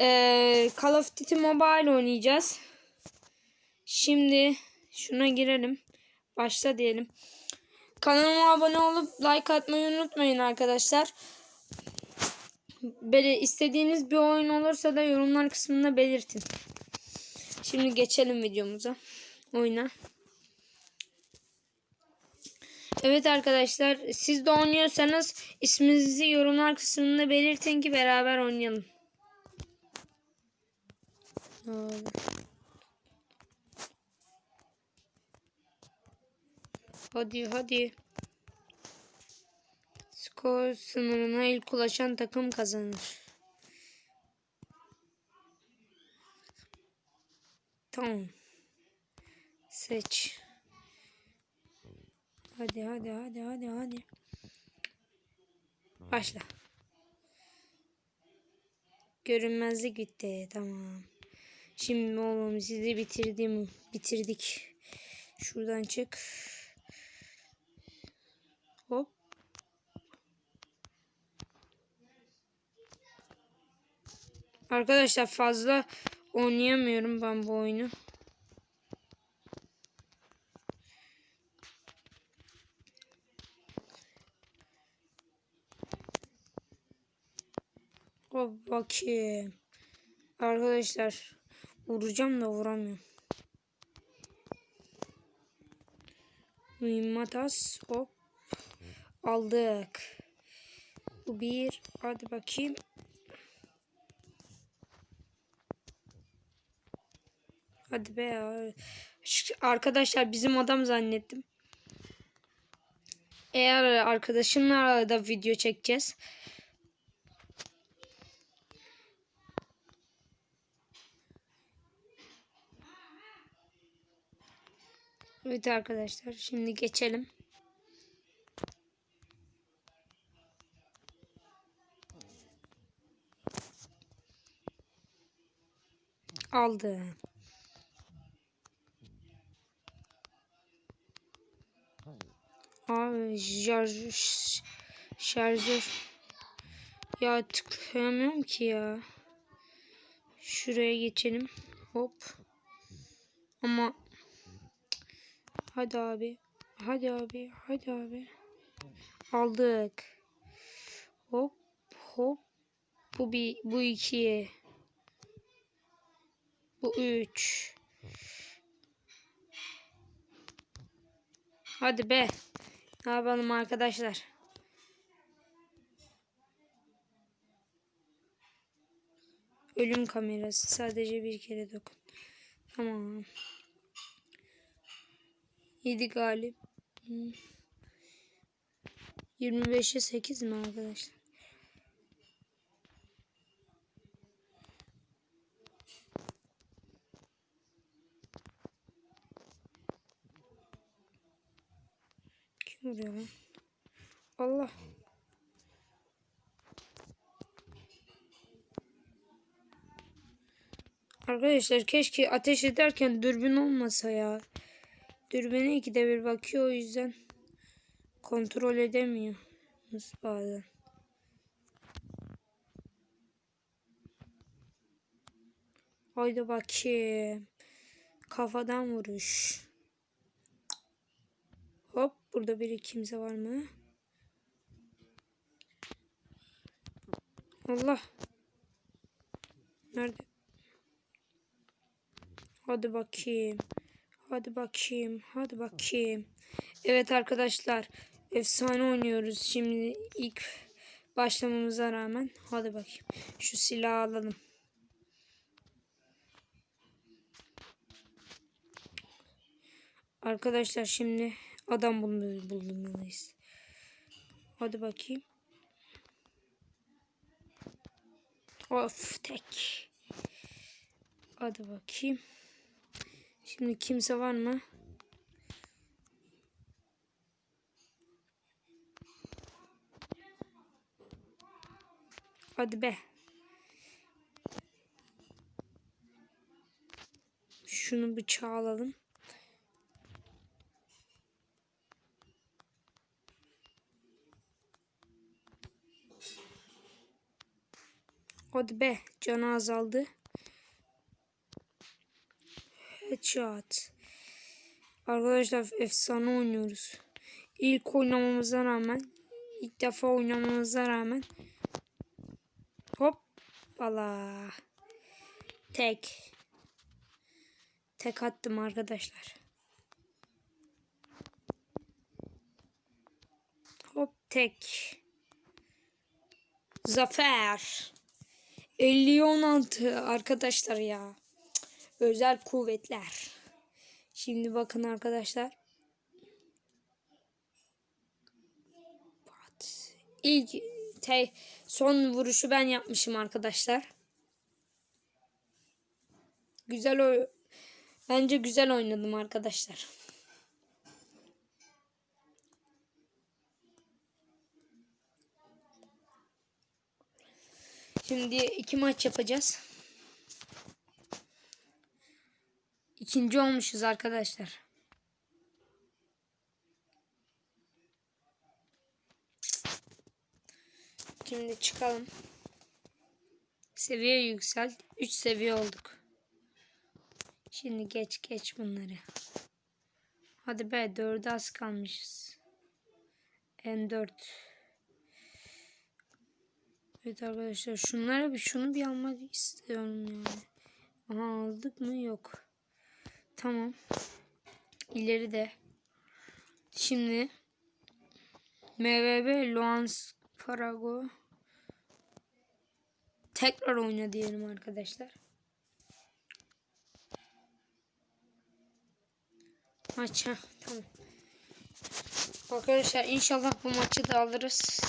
Ee, Call of Duty Mobile oynayacağız. Şimdi şuna girelim. Başla diyelim. Kanalıma abone olup like atmayı unutmayın arkadaşlar. Böyle istediğiniz bir oyun olursa da yorumlar kısmında belirtin. Şimdi geçelim videomuza. Oyna. Evet arkadaşlar siz de oynuyorsanız isminizi yorumlar kısmında belirtin ki beraber oynayalım. Abi. Hadi hadi. Skor sınırına ilk ulaşan takım kazanır. Tamam. Seç. Hadi hadi hadi hadi hadi. Başla. Görünmezlik bitti. Tamam. Şimdi oğlum sizi bitirdim. Bitirdik. Şuradan çık. Hop. Arkadaşlar fazla oynayamıyorum ben bu oyunu. Hop bakayım. Arkadaşlar vuracağım da vuramıyorum. Mühimmat az. Hop. Aldık. Bu bir. Hadi bakayım. Hadi be Arkadaşlar bizim adam zannettim. Eğer arkadaşımla da video çekeceğiz. Evet arkadaşlar şimdi geçelim. Aldı. Abi şarj, şarjör. Ya tıklayamıyorum ki ya. Şuraya geçelim. Hop. Ama Hadi abi. Hadi abi. Hadi abi. Aldık. Hop hop. Bu bir bu iki. Bu üç. Hadi be. Ne yapalım arkadaşlar? Ölüm kamerası. Sadece bir kere dokun. Tamam. 7 galip. Hmm. 25'e 8 mi arkadaşlar? Kim vuruyor lan? Allah. Arkadaşlar keşke ateş ederken dürbün olmasa ya. Dürbüne ikide bir bakıyor o yüzden kontrol edemiyor. Bazen. Haydi bakayım. Kafadan vuruş. Hop burada biri kimse var mı? Allah. Nerede? Hadi bakayım. Hadi bakayım. Hadi bakayım. Evet arkadaşlar. Efsane oynuyoruz. Şimdi ilk başlamamıza rağmen. Hadi bakayım. Şu silahı alalım. Arkadaşlar şimdi adam bulmalıyız. Hadi bakayım. Of tek. Hadi bakayım. Şimdi kimse var mı? Hadi be. Şunu bıçağı alalım. Hadi be canı azaldı. Headshot. Arkadaşlar efsane oynuyoruz. İlk oynamamıza rağmen ilk defa oynamamıza rağmen hop bala tek tek attım arkadaşlar. Hop tek. Zafer. 50 16 arkadaşlar ya. Özel kuvvetler. Şimdi bakın arkadaşlar. İlk te, son vuruşu ben yapmışım arkadaşlar. Güzel oy Bence güzel oynadım arkadaşlar. Şimdi iki maç yapacağız. İkinci olmuşuz arkadaşlar. Şimdi çıkalım. Seviye yükselt. 3 seviye olduk. Şimdi geç geç bunları. Hadi be 4'e az kalmışız. N4. Evet arkadaşlar şunlara bir şunu bir almak istiyorum yani. Aha aldık mı? Yok. Tamam. İleri de. Şimdi MVB Luans Parago tekrar oyna diyelim arkadaşlar. Maç ha tamam. Arkadaşlar inşallah bu maçı da alırız.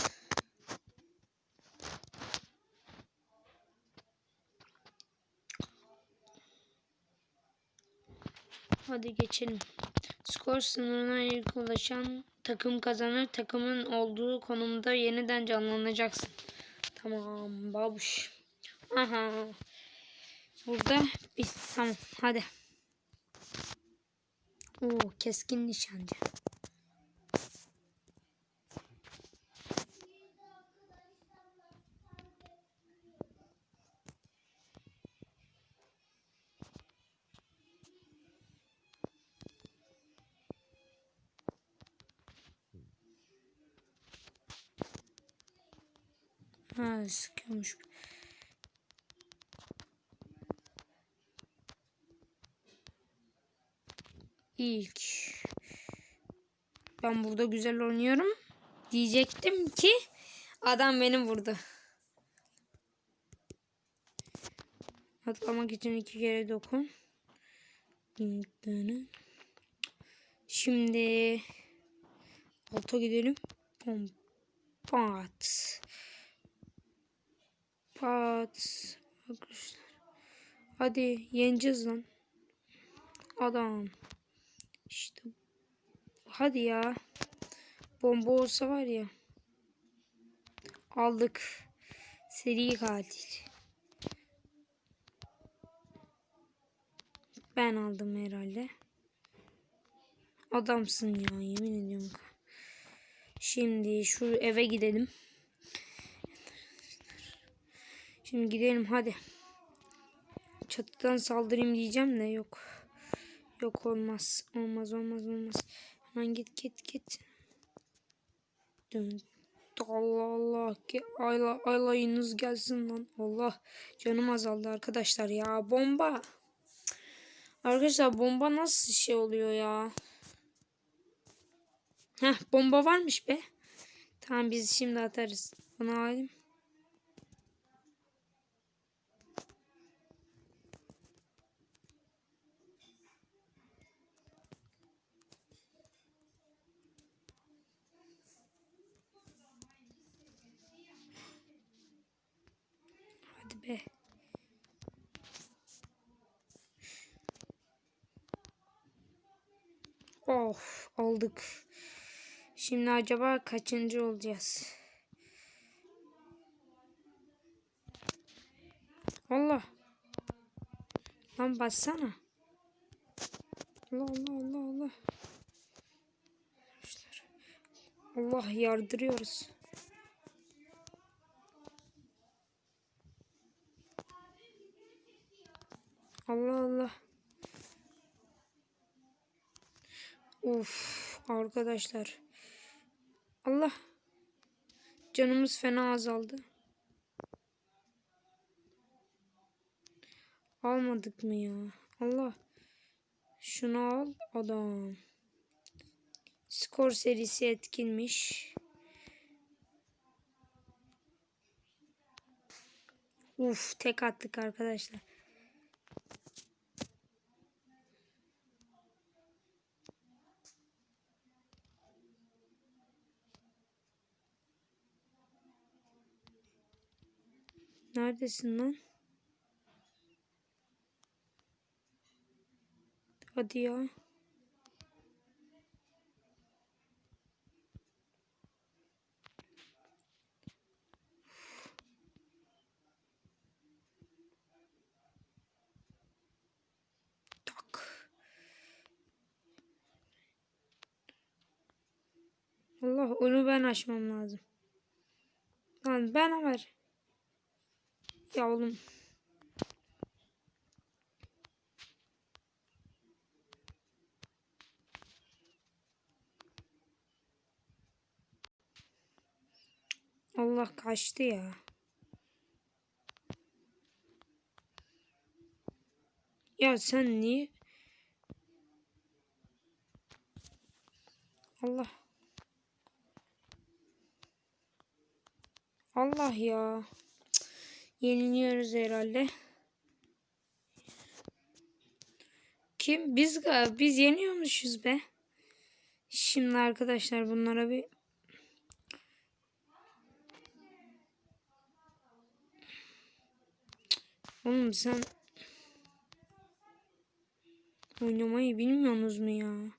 Hadi geçelim. Skor sınırına ilk ulaşan takım kazanır. Takımın olduğu konumda yeniden canlanacaksın. Tamam babuş. Aha. Burada bir tamam hadi. Oo keskin nişancı. Ha sıkıyormuş. İlk. Ben burada güzel oynuyorum. Diyecektim ki adam beni vurdu. Atlamak için iki kere dokun. Şimdi alta gidelim. Pom pat. Arkadaşlar. Hadi yeneceğiz lan. Adam. İşte. Hadi ya. Bomba olsa var ya. Aldık. Seri katil. Ben aldım herhalde. Adamsın ya yemin ediyorum. Şimdi şu eve gidelim. Şimdi gidelim hadi. Çatıdan saldırayım diyeceğim de yok. Yok olmaz. Olmaz olmaz olmaz. Hemen git git git. Dön. Allah Allah. Ayla, aylayınız gelsin lan. Allah. Canım azaldı arkadaşlar ya. Bomba. Arkadaşlar bomba nasıl şey oluyor ya? Heh bomba varmış be. Tamam biz şimdi atarız. Bunu alayım. Hadi be. Of aldık. Şimdi acaba kaçıncı olacağız? Allah. Lan bassana. Allah Allah Allah Allah. Allah yardırıyoruz. Allah Allah. Uf arkadaşlar. Allah. Canımız fena azaldı. Almadık mı ya? Allah. Şunu al adam. Skor serisi etkinmiş. Uf tek attık arkadaşlar. Neredesin lan? Hadi ya. Allah onu ben açmam lazım. Lan ben var. Ya oğlum. Allah kaçtı ya. Ya sen niye? Allah. Allah ya. Yeniliyoruz herhalde. Kim? Biz biz yeniyormuşuz be. Şimdi arkadaşlar bunlara bir Oğlum sen oynamayı bilmiyorsunuz mu ya?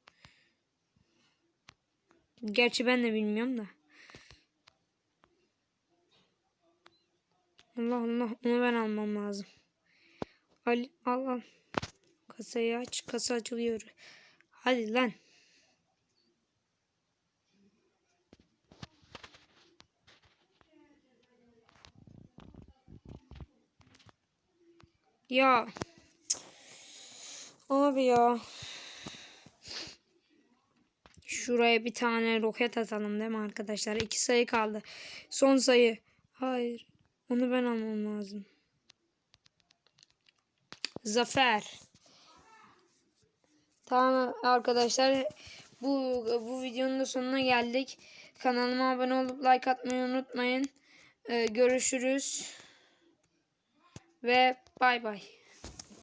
Gerçi ben de bilmiyorum da. Allah Allah onu ben almam lazım. Al al al. Kasayı aç. Kasa açılıyor. Hadi lan. Ya. Abi ya. Şuraya bir tane roket atalım değil mi arkadaşlar? İki sayı kaldı. Son sayı. Hayır. Onu ben almam lazım. Zafer. Tamam arkadaşlar. Bu bu videonun da sonuna geldik. Kanalıma abone olup like atmayı unutmayın. Ee, görüşürüz. Ve bay bay.